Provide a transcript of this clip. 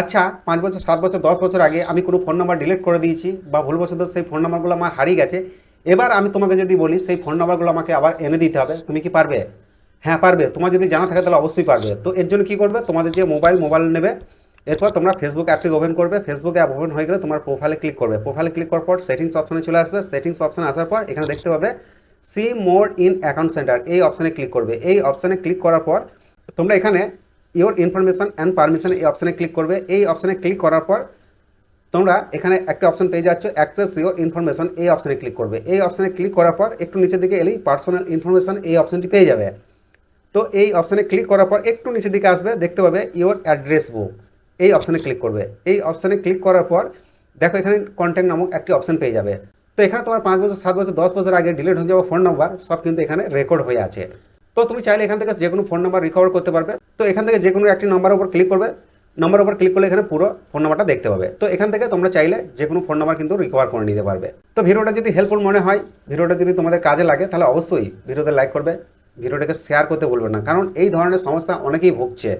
আচ্ছা পাঁচ বছর, সাত বছর, দশ বছর আগে আমি কোনো ফোন নাম্বার ডিলিট করে দিয়েছি বা ভুলবশত সেই ফোন নাম্বারগুলো আমার হারিয়ে গেছে, এবার আমি তোমাকে যদি বলি সেই ফোন নাম্বারগুলো আমাকে আবার এনে দিতে হবে, তুমি কি পারবে? হ্যাঁ পারবে। তোমার যদি জানা থাকে তাহলে অবশ্যই পারবে। তো এর জন্য কী করবে? তোমাদের যে মোবাইল মোবাইল নেবে, এরপর তোমরা ফেসবুক অ্যাপটি ওপেন করবে ফেসবুক অ্যাপ ওপেন হয়ে গেলে তোমার প্রোফাইলে ক্লিক করবে। প্রোফাইলে ক্লিক করার পর সেটিংস অপশনে চলে আসবে। সেটিংস অপশনে আসার পর এখানে দেখতে পাবে see more in account centre এই অপশনে ক্লিক করবে। এই অপশনে ক্লিক করার পর তোমরা এখানে ইওর ইনফরমেশন অ্যান্ড পারমিশন এই অপশানে ক্লিক করবে। এই অপশানে ক্লিক করার পর তোমরা এখানে একটা অপশন পেয়ে যাচ্ছ অ্যাক্সেস ইওর ইনফরমেশন এই অপশানে ক্লিক করবে। এই অপশানে ক্লিক করার পর একটু নিচের দিকে এলেই পার্সোনাল ইনফরমেশন এই অপশানটি পেয়ে যাবে। তো এই অপশানে ক্লিক করার পর একটু নিচের দিকে আসবে, দেখতে পাবে ইওর অ্যাড্রেস বুক এই অপশানে ক্লিক করবে। এই অপশানে ক্লিক করার পর দেখো এখানে কন্ট্যাক্ট নামক একটি অপশান পেয়ে যাবে। তো এখানে তোমার পাঁচ বছর, সাত বছর, দশ বছর আগে ডিলিট হয়ে যাওয়া ফোন নাম্বার সব কিন্তু এখানে রেকর্ড হয়ে আছে। তো তুমি চাইলে এখান থেকে যে কোনো ফোন নাম্বার রিকভার করতে পারবে। তো এখান থেকে যে কোনো একটি নাম্বারের উপর ক্লিক করবে। নাম্বার উপর ক্লিক করলে এখানে পুরো ফোন নাম্বারটা দেখতে পাবে। তো এখান থেকে তোমরা চাইলে যে কোনো ফোন নাম্বার কিন্তু রিকভার করে নিতে পারবে। তো ভিডিওটা যদি হেল্পফুল মনে হয়, ভিডিওটা যদি তোমাদের কাজে লাগে, তাহলে অবশ্যই ভিডিওতে লাইক করবে। ভিডিওটাকে শেয়ার করতে বলবে না, কারণ এই ধরনের সমস্যা অনেকেই ভুগছে।